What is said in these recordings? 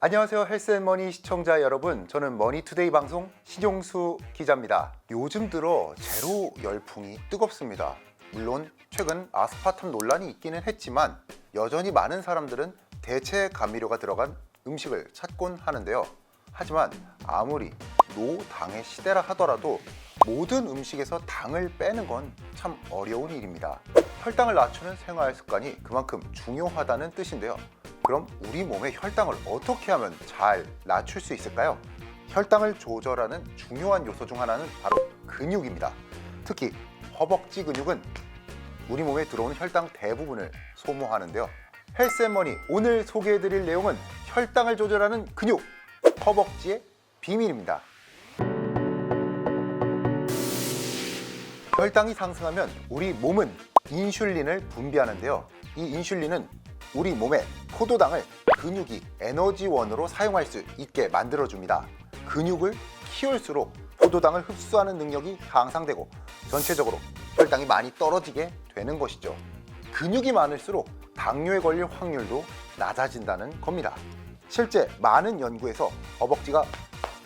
안녕하세요 헬스앤머니 시청자 여러분. 저는 머니투데이 방송 신용수 기자입니다. 요즘 들어 제로 열풍이 뜨겁습니다. 물론 최근 아스파탐 논란이 있기는 했지만 여전히 많은 사람들은 대체 감미료가 들어간 음식을 찾곤 하는데요. 하지만 아무리 노당의 시대라 하더라도 모든 음식에서 당을 빼는 건 참 어려운 일입니다. 혈당을 낮추는 생활 습관이 그만큼 중요하다는 뜻인데요 그럼 우리 몸의 혈당을 어떻게 하면 잘 낮출 수 있을까요? 혈당을 조절하는 중요한 요소 중 하나는 바로 근육입니다. 특히 허벅지 근육은 우리 몸에 들어오는 혈당 대부분을 소모하는데요. 헬스앤머니 오늘 소개해드릴 내용은 혈당을 조절하는 근육, 허벅지의 비밀입니다. 혈당이 상승하면 우리 몸은 인슐린을 분비하는데요. 이 인슐린은 우리 몸의 포도당을 근육이 에너지원으로 사용할 수 있게 만들어줍니다. 근육을 키울수록 포도당을 흡수하는 능력이 향상되고 전체적으로 혈당이 많이 떨어지게 되는 것이죠. 근육이 많을수록 당뇨에 걸릴 확률도 낮아진다는 겁니다. 실제 많은 연구에서 허벅지가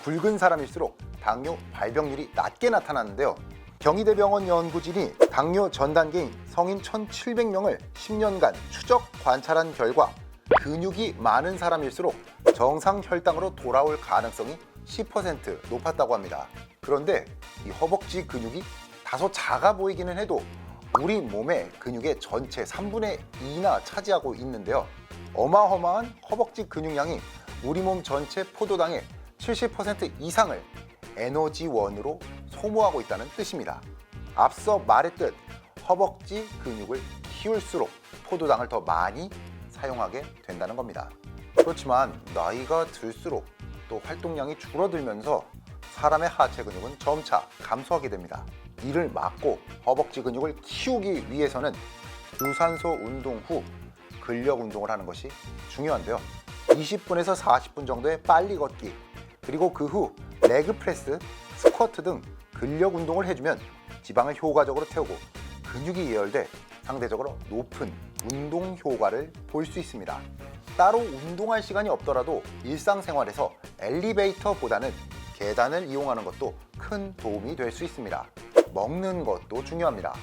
굵은 사람일수록 당뇨 발병률이 낮게 나타나는데요. 경희대병원 연구진이 당뇨 전 단계인 성인 1,700명을 10년간 추적 관찰한 결과 근육이 많은 사람일수록 정상 혈당으로 돌아올 가능성이 10% 높았다고 합니다. 그런데 이 허벅지 근육이 다소 작아 보이기는 해도 우리 몸의 근육의 전체 3분의 2나 차지하고 있는데요. 어마어마한 허벅지 근육량이 우리 몸 전체 포도당의 70% 이상을 에너지원으로 소모하고 있다는 뜻입니다. 앞서 말했듯 허벅지 근육을 키울수록 포도당을 더 많이 사용하게 된다는 겁니다. 그렇지만 나이가 들수록 또 활동량이 줄어들면서 사람의 하체 근육은 점차 감소하게 됩니다. 이를 막고 허벅지 근육을 키우기 위해서는 유산소 운동 후 근력 운동을 하는 것이 중요한데요. 20분에서 40분 정도의 빨리 걷기 그리고 그 후 레그 프레스, 스쿼트 등 근력 운동을 해주면 지방을 효과적으로 태우고 근육이 예열돼 상대적으로 높은 운동 효과를 볼 수 있습니다. 따로 운동할 시간이 없더라도 일상생활에서 엘리베이터보다는 계단을 이용하는 것도 큰 도움이 될 수 있습니다. 먹는 것도 중요합니다.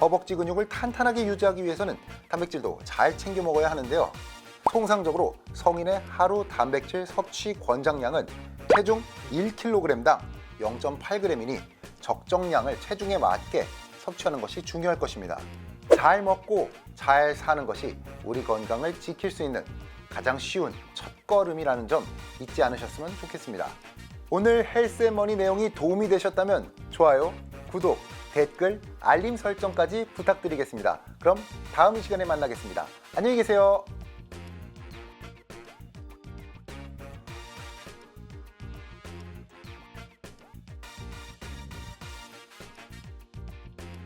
허벅지 근육을 탄탄하게 유지하기 위해서는 단백질도 잘 챙겨 먹어야 하는데요. 통상적으로 성인의 하루 단백질 섭취 권장량은 체중 1kg당 0.8g이니 적정량을 체중에 맞게 섭취하는 것이 중요할 것입니다. 잘 먹고 잘 사는 것이 우리 건강을 지킬 수 있는 가장 쉬운 첫걸음이라는 점 잊지 않으셨으면 좋겠습니다. 오늘 헬스앤머니 내용이 도움이 되셨다면 좋아요, 구독, 댓글, 알림 설정까지 부탁드리겠습니다. 그럼 다음 시간에 만나겠습니다. 안녕히 계세요.